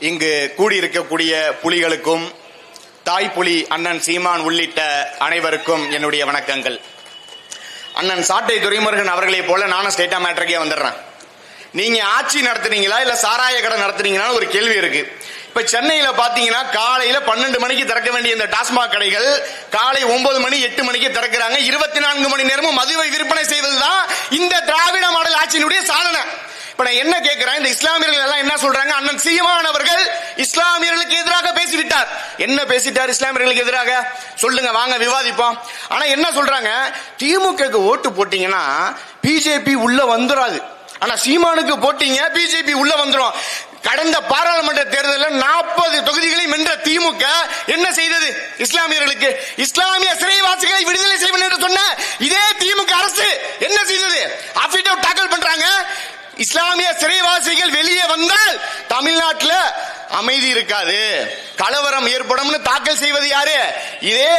இங்கு கூடியிருக்கக்கூடிய புலிகளுக்கும் தாய் புலி அண்ணன் சீமான் உள்ளிட்ட அனைவருக்கும் என்னுடைய வணக்கங்கள். அண்ணன் சாட்டை துரைமுருகன் அவர்களை போல நானும் ஸ்டேட்டா மேட்ருக்கே வந்துடுறேன். நீங்க ஆட்சி நடத்துறீங்களா இல்ல சாராய கடை நடத்துறீங்களா ஒரு கேள்வி இருக்கு. இப்ப சென்னையில பாத்தீங்கன்னா காலையில பன்னெண்டு மணிக்கு திறக்க வேண்டிய இந்த டாஸ்மாக் கடைகள் காலை ஒன்பது மணி எட்டு மணிக்கு திறக்கிறாங்க. இருபத்தி நான்கு மணி நேரமும் மதுவை விற்பனை செய்வதுதான் இந்த திராவிட மாடல் ஆட்சியினுடைய சாதனை. இப்ப நான் என்ன கேட்கிறேன் இந்த இஸ்லாமியர்கள் எல்லாம் என்ன சொல்றாங்க? அண்ணன் சீமான் அவர்கள் இஸ்லாமியர்களுக்கு எதிராக பேசிவிட்டார். என்ன பேசிட்டார் இஸ்லாமியர்களுக்கு எதிராக? சொல்லுங்க வாங்க விவாதிப்போம். ஆனா என்ன சொல்றாங்க? திமுகக்கு ஓட்டு போட்டீங்கன்னா பிஜேபி உள்ள வந்துடாது ஆனா சீமானுக்கு போட்டீங்க பிஜேபி உள்ள வந்துரும். கடந்த பாராளுமன்ற தேர்தலில் நாற்பது தொகுதிகளையும் வென்ற திமுக என்ன செய்தது? இஸ்லாமியர்களுக்கு. இஸ்லாமிய சிறைவாசிகளை விடுதலை செய்வேன் என்று சொன்ன இதே திமுக அரசு என்ன செய்தது அபிடேவிட் தாக்கல் பண்றாங்க இஸ்லாமிய சிறைவாசிகள் வெளியே வந்தால் தமிழ்நாட்டில் அமைதி இருக்காது. கலவரம் ஏற்படும்னு தாக்கல் செய்வது யாரு? இதே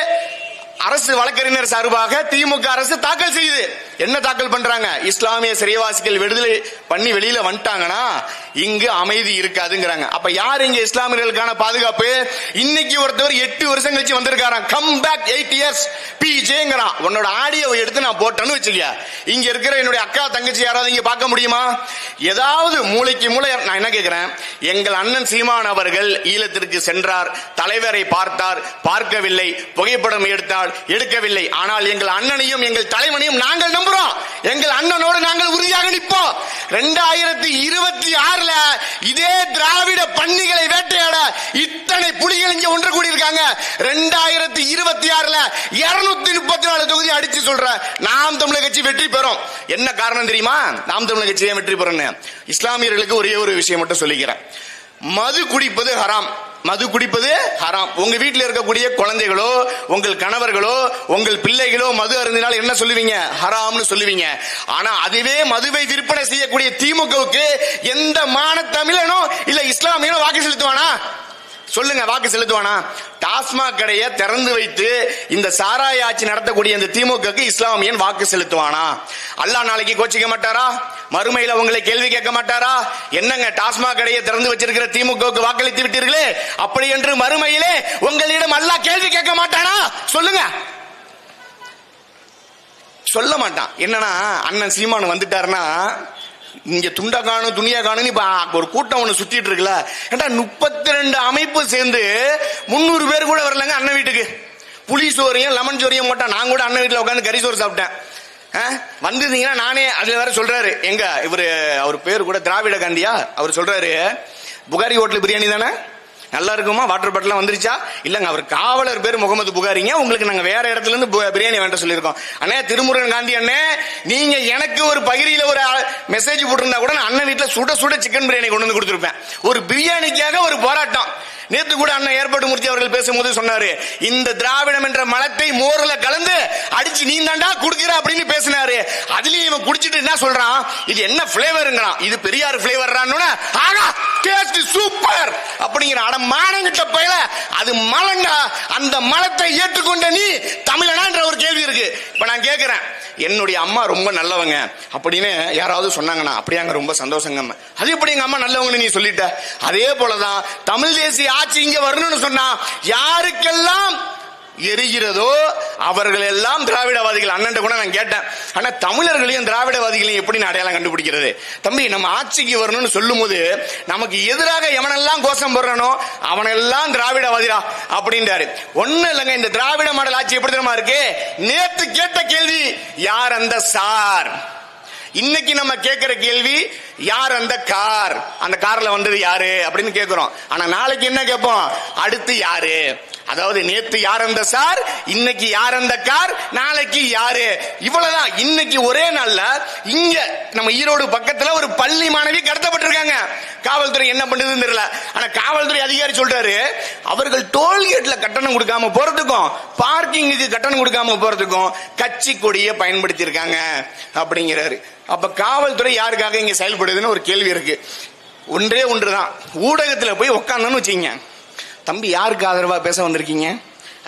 அரசு வழக்கறிஞர் சார்பாக திமுக அரசு தாக்கல் செய்யுது. என்ன தாக்கல் பண்றாங்க? இஸ்லாமிய சிறைவாசிகள் விடுதலை பண்ணி வெளியில வந்துட்டாங்கன்னா இங்கு அமைதி இருக்காதுங்கிறாங்க. அப்ப யார் இங்க இஸ்லாமியர்களுக்கான பாதுகாப்பு? இன்னைக்கு ஒருத்தவர் எட்டு வருஷம் கழிச்சு வந்திருக்காராம். கம் பேக் எயிட் இயர்ஸ் பிஜேங்கிறான் உன்னோட ஆடியோ எடுத்து நான் போட்டேன்னு வச்சுக்கியா. இங்க இருக்கிற என்னுடைய அக்கா தங்கச்சி யாராவது இங்க பார்க்க முடியுமா? ஏதாவது மூளைக்கு மூளை நான் என்ன கேட்கிறேன் எங்கள் அண்ணன் சீமான் அவர்கள் ஈழத்திற்கு சென்றார். தலைவரை பார்த்தார். பார்க்கவில்லை. புகைப்படம் எடுத்தால் எடுக்கவில்லை. ஆனால் எங்கள் அண்ணனையும் எங்கள் தலைவனையும் நாங்கள் நம்புறோம். எங்கள் அண்ணனோடு நாங்கள் உறுதியாக நிற்போம். ரெண்டாயிரத்தி இருபத்தி ஆறுல இதே திராவிட பன்னிகளை வேட்டையாட இத்தனை புலிகள் இங்க ஒன்று கூடியிருக்காங்க. ரெண்டாயிரத்தி இருபத்தி ஆறுல இருநூத்தி முப்பத்தி நாலு தொகுதி அடிச்சு சொல்ற நாம் தமிழக கட்சி வெற்றி பெறும். என்ன காரணம் தெரியுமா? நாம் தமிழக கட்சி வெற்றி பெறும்னு? இஸ்லாமியர்களுக்கு ஒரே ஒரு விஷயம் மட்டும் சொல்லிக்கிறேன். மது குடிப்பது ஹராம். மது குடிப்பது ஹராம். உங்க வீட்டில் இருக்கக்கூடிய குழந்தைகளோ உங்கள் கணவர்களோ உங்கள் பிள்ளைகளோ மது அருந்தினால் என்ன சொல்லுவீங்க? ஹராம்னு சொல்லுவீங்க. ஆனா அதுவே மதுவை விற்பனை செய்யக்கூடிய திமுகவுக்கு எந்த மான தமிழனும் இல்ல இஸ்லாமியனோ வாக்கு செலுத்துவானா? சொல்லுங்க வாக்கு செலுத்துவானா? டாஸ்மாக் கடையை திறந்து வைத்து இந்த சாராய ஆட்சி நடத்தக்கூடிய இந்த திமுகக்கு இஸ்லாமியன் வாக்கு செலுத்துவானா? அல்லாஹ் நாளைக்கு கோச்சிக்க மாட்டாரா? மறுமையில உங்களை கேள்வி கேட்க மாட்டாரா? என்னங்க டாஸ்மாக் கடையை திறந்து வச்சிருக்கிற திமுகவுக்கு வாக்களித்து விட்டீர்களே? அப்படி என்று மறுமையிலே உங்களிடம் அல்லாஹ் கேள்வி கேட்க மாட்டானா? சொல்லுங்க. சொல்ல மாட்டான். என்னன்னா அண்ணன் சீமான் வந்துட்டாருன்னா இங்க துண்டா காணும் துணியா காணும் இப்ப ஒரு கூட்டம் ஒண்ணு சுத்திட்டு இருக்குல்ல. ஏண்டா முப்பத்தி ரெண்டு அமைப்பு சேர்ந்து முந்நூறு பேர் கூட வரலங்க அண்ணன் வீட்டுக்கு. புளி சோறையும் லெமன் சோறையும் போட்டா நான் கூட அண்ணன் வீட்டுல உட்காந்து கறி சோறு சாப்பிட்டேன். ஆ? வந்திருந்தீங்கன்னா நானே அதுல வேற சொல்றாரு. எங்க இவரு அவர் பேர் கூட திராவிட காந்தியா அவர் சொல்றாரு புகாரி ஹோட்டல் பிரியாணி தானே? நல்லா இருக்குமா வாட்டர் பாட்டில் வந்துருச்சா? இல்லைங்க அவர் காவலர் பேர் முகமது புகாரிங்க. உங்களுக்கு நாங்கள் வேற இடத்துல இருந்து பு- பிரியாணி வேண்ட சொல்லியிருக்கோம். அண்ணே திருமுருகன் காந்தி அண்ணே நீங்க எனக்கு ஒரு பகிரியில ஒரு மெசேஜ் போட்டிருந்தா கூட நான் அண்ணன் வீட்டில் சுட சுட சிக்கன் பிரியாணி கொண்டு வந்து கொடுத்துருப்பேன். ஒரு பிரியாணிக்காக ஒரு போராட்டம். நேத்து கூட அண்ணன் ஏற்பாடு மூர்த்தி அவர்கள் பேசும்போது சொன்னாரு இந்த திராவிடம் என்ற மலத்தை மோர்ல கலந்து அடிச்சு நீ தாண்டா குடுக்கிற அப்படின்னு பேசினாரு. அதுலயும் குடிச்சிட்டு என்ன சொல்றான்? இது என்ன பிளேவருங்கிறான் இது பெரியார் பிளேவர்றான்னு ஆனா டேஸ்ட் சூப்பர் அப்படிங்கிற அட மானங்கிட்ட பயில அது மலண்டா? அந்த மலத்தை ஏற்றுக்கொண்ட நீ தமிழனான்ற ஒரு கேள்வி இருக்கு. இப்ப நான் கேட்கிறேன் என்னுடைய அம்மா ரொம்ப நல்லவங்க. அப்படின்னு யாராவது சொன்னாங்கன்னா அப்படியாங்க ரொம்ப சந்தோஷங்க அம்மா. அது எப்படி எங்க அம்மா நல்லவங்கன்னு நீ சொல்லிட்ட? அதே போலதான் தமிழ் தேசிய ஆட்சி இங்க வரணும்னு சொன்னா யாருக்கெல்லாம் எரிகிறதோ அவர்கள் எல்லாம் திராவிடவாதிகள். அண்ணன் கூட நான் கேட்டேன். ஆனா தமிழர்களையும் திராவிடவாதிகளையும் எப்படி நான் அடையாளம் கண்டுபிடிக்கிறது? தம்பி நம்ம ஆட்சிக்கு வரணும்னு சொல்லும் போது நமக்கு எதிராக எவனெல்லாம் கோஷம் போடுறானோ அவனெல்லாம் திராவிடவாதிடா அப்படின்றாரு. ஒண்ணு இல்லைங்க இந்த திராவிட மாடல் ஆட்சி எப்படி தெரியுமா இருக்கு? நேற்று கேட்ட கேள்வி யார் அந்த சார்? இன்னைக்கு நம்ம கேட்கிற கேள்வி யார் அந்த கார்? அந்த கார்ல வந்தது யாரு? அப்படின்னு கேட்கிறோம் ஆனா நாளைக்கு என்ன கேட்போம்? அடுத்து யாரு? அதாவது நேத்து யார் அந்த சார்? இன்னைக்கு யார் அந்த கார்? நாளைக்கு யாரு? இவ்வளவுதான். இன்னைக்கு ஒரே நாள்ல இங்க நம்ம ஈரோடு பக்கத்துல ஒரு பள்ளி மாணவி கடத்தப்பட்டிருக்காங்க. காவல்துறை என்ன பண்ணுதுன்னு தெரியல. ஆனா காவல்துறை அதிகாரி சொல்றாரு அவர்கள் டோல்கேட்ல கட்டணம் கொடுக்காம போறதுக்கும் பார்க்கிங்குக்கு கட்டணம் கொடுக்காம போறதுக்கும் கட்சி கொடியை பயன்படுத்தி இருக்காங்க அப்படிங்கிறாரு. அப்ப காவல்துறை யாருக்காக இங்க செயல்படுதுன்னு ஒரு கேள்வி இருக்கு. ஒன்றே ஒன்று தான் ஊடகத்தில் போய் உட்காந்தோன்னு வச்சுக்கிங்க. தம்பி யாருக்கு ஆதரவாக பேச வந்திருக்கீங்க?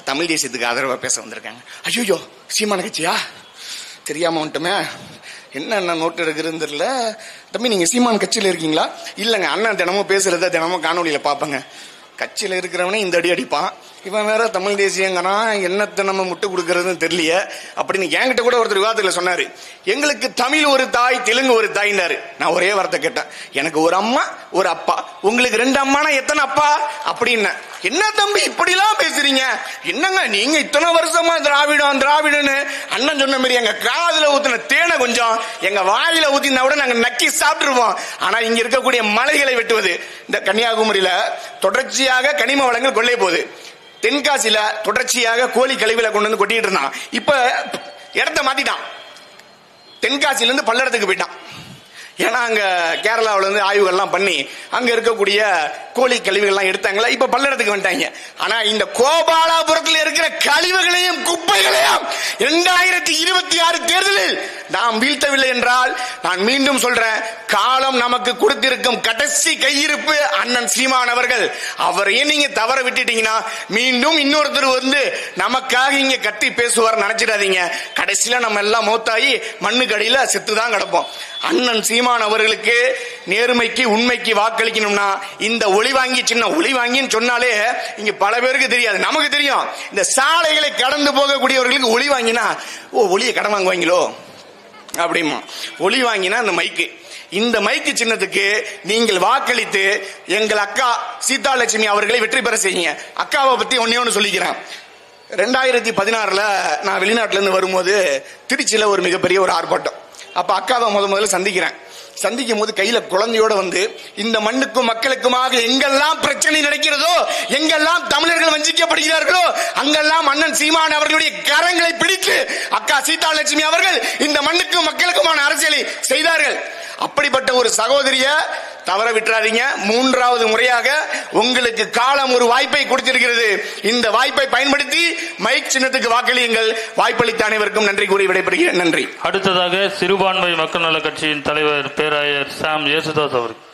தமிழ் தேசியத்துக்கு ஆதரவாக பேச வந்திருக்காங்க. ஐயோ சீமான கட்சியா? தெரியாம வந்துட்டுமே. என்ன நோட்டு எடுக்கிறதுன்னு தெரியல. தம்பி நீங்க சீமான் கட்சியில் இருக்கீங்களா? இல்லைங்க அண்ணன் தினமும் பேசுறத தினமும் காணொலியில் பார்ப்பேங்க. கட்சியில் இருக்கிறவனே இந்த அடி அடிப்பான். இவன் வேற தமிழ் தேசியங்கனா என்னத்தை நம்ம முட்டு கொடுக்கறதுன்னு தெரியலையே. அப்படின்னு என்கிட்ட கூட ஒருத்தர் விவாதத்தில் சொன்னாரு. எங்களுக்கு தமிழ் ஒரு தாய் தெலுங்கு ஒரு தாய்னாரு நான் ஒரே வார்த்தை கேட்டேன். எனக்கு ஒரு அம்மா ஒரு அப்பா. உங்களுக்கு ரெண்டு அம்மானா எத்தனை அப்பா? அப்படின்னு. என்ன தம்பி இப்படிலாம் பேசுறீங்க? என்னங்க நீங்க இத்தனை வருஷமா திராவிடம் திராவிடன்னு அண்ணன் சொன்ன மாதிரி எங்க காதுல ஊத்தின தேனை கொஞ்சம் எங்க வாயில ஊத்தினா கூட நாங்க நக்கி சாப்பிட்டுருவோம். ஆனா இங்க இருக்கக்கூடிய மலைகளை வெட்டுவது. இந்த கன்னியாகுமரியில தொடர்ச்சியாக கனிம வளங்கள் கொள்ளை போகுது. தென்காசியில தொடர்ச்சியாக கோழி கழிவுல கொண்டு வந்து கொட்டிட்டு இருந்தான். இப்ப இடத்த மாத்திட்டான். தென்காசியில இருந்து பல்லடத்துக்கு போயிட்டான். ஏன்னா அங்க கேரளாவுல இருந்து ஆய்வுகள்லாம் பண்ணி அங்க இருக்கக்கூடிய கோழி கழிவுகள்லாம் எடுத்தாங்களா? இப்ப பல்லடத்துக்கு வந்துட்டாங்க. ஆனா இந்த கோபாலாபுரத்தில் இருக்கிற கழிவுகளையும் குப்பைகளையும் இரண்டாயிரத்தி இருபத்தி ஆறு தேர்தலில் நாம் வீழ்த்தவில்லை என்றால் நான் மீண்டும் சொல்றேன் காலம் நமக்கு கொடுத்திருக்கும் கடைசி கையிருப்பு அண்ணன் சீமான் அவர்கள். அவரையே நீங்க தவற விட்டுட்டீங்கன்னா மீண்டும் இன்னொருத்தர் வந்து நமக்காக இங்க கத்தி பேசுவார் நினைச்சிடாதீங்க. கடைசியில நம்ம எல்லாம் மூத்தாயி மண்ணுக்கு அடியில செத்து தான் கிடப்போம். அண்ணன் சீமான் அவர்களுக்கு நேர்மைக்கு உண்மைக்கு வாக்களிக்கணும்னா இந்த ஒளி வாங்கி சின்ன ஒளி வாங்கின்னு சொன்னாலே இங்க பல பேருக்கு தெரியாது. நமக்கு தெரியும் இந்த சாலைகளை கடந்து போகக்கூடியவர்களுக்கு ஒளி வாங்கினா ஓ ஒளியை கடன் வாங்குவாங்களோ? அப்படிமா. ஒளி வாங்கினா அந்த மைக்கு. இந்த மைக்கு சின்னத்துக்கு நீங்கள் வாக்களித்து எங்கள் அக்கா சீதாலட்சுமி அவர்களை வெற்றி பெற செய்யுங்க. அக்காவை பத்தி ஒன்னே ஒன்று சொல்லிக்கிறேன். ரெண்டாயிரத்தி பதினாறுல நான் வெளிநாட்டுல இருந்து வரும்போது திருச்சியில ஒரு மிகப்பெரிய ஒரு ஆர்ப்பாட்டம். அப்ப அக்காவை முத முதல்ல சந்திக்கிறேன். சந்திக்கும் போது கையில குழந்தையோட வந்து இந்த மண்ணுக்கும் மக்களுக்குமாக எங்கெல்லாம் பிரச்சனை நடக்கிறதோ எங்கெல்லாம் தமிழர்கள் வஞ்சிக்கப்படுகிறார்களோ அங்கெல்லாம் அண்ணன் சீமான் அவர்களுடைய கரங்களை பிடித்து அக்கா சீதாலட்சுமி அவர்கள் இந்த மண்ணுக்கும் மக்களுக்குமான அரசியலை செய்தார்கள். அப்படிப்பட்ட ஒரு சகோதரிய தவற விட்டுறாதீங்க. மூன்றாவது முறையாக உங்களுக்கு காலம் ஒரு வாய்ப்பை கொடுத்திருக்கிறது. இந்த வாய்ப்பை பயன்படுத்தி மைக் சின்னத்துக்கு வாக்களியுங்கள். வாய்ப்பளித்த அனைவருக்கும் நன்றி கூறி விடைபெறுகிறேன். நன்றி. அடுத்ததாக சிறுபான்மை மக்கள் நல கட்சியின் தலைவர் பேராயர் சாம் யேசுதாஸ் அவர்கள்.